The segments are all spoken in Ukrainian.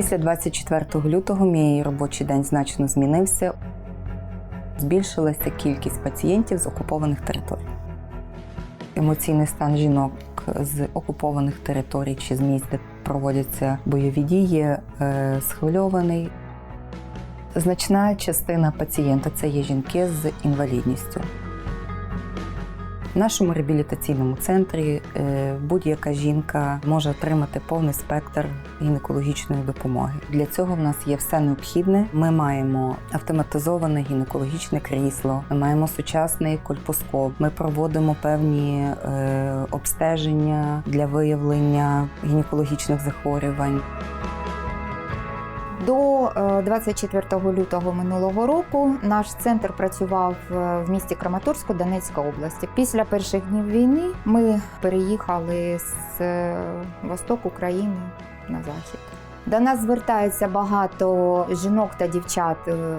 Після 24 лютого мій робочий день значно змінився. Збільшилася кількість пацієнтів з окупованих територій. Емоційний стан жінок з окупованих територій чи з місць, де проводяться бойові дії, е, схвильований. Значна частина пацієнта це є жінки з інвалідністю. В нашому реабілітаційному центрі е, будь-яка жінка може отримати повний спектр гінекологічної допомоги. Для цього в нас є все необхідне. Ми маємо автоматизоване гінекологічне крісло, ми маємо сучасний кольпоскоп. Ми проводимо певні е, обстеження для виявлення гінекологічних захворювань. До е, 24 лютого минулого року наш центр працював е, в місті Краматорську Донецька області. Після перших днів війни ми переїхали з е, восток України на захід. До нас звертаються багато жінок та дівчат е,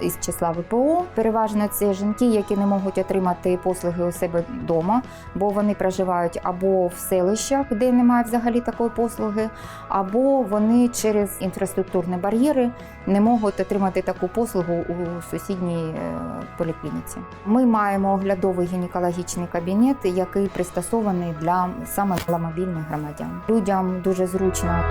із числа ВПО. Переважно це жінки, які не можуть отримати послуги у себе вдома, бо вони проживають або в селищах, де немає взагалі такої послуги, або вони через інфраструктурні бар'єри не можуть отримати таку послугу у сусідній е, поліклініці. Ми маємо оглядовий гінекологічний кабінет, який пристосований для саме для мобільних громадян. Людям дуже зручно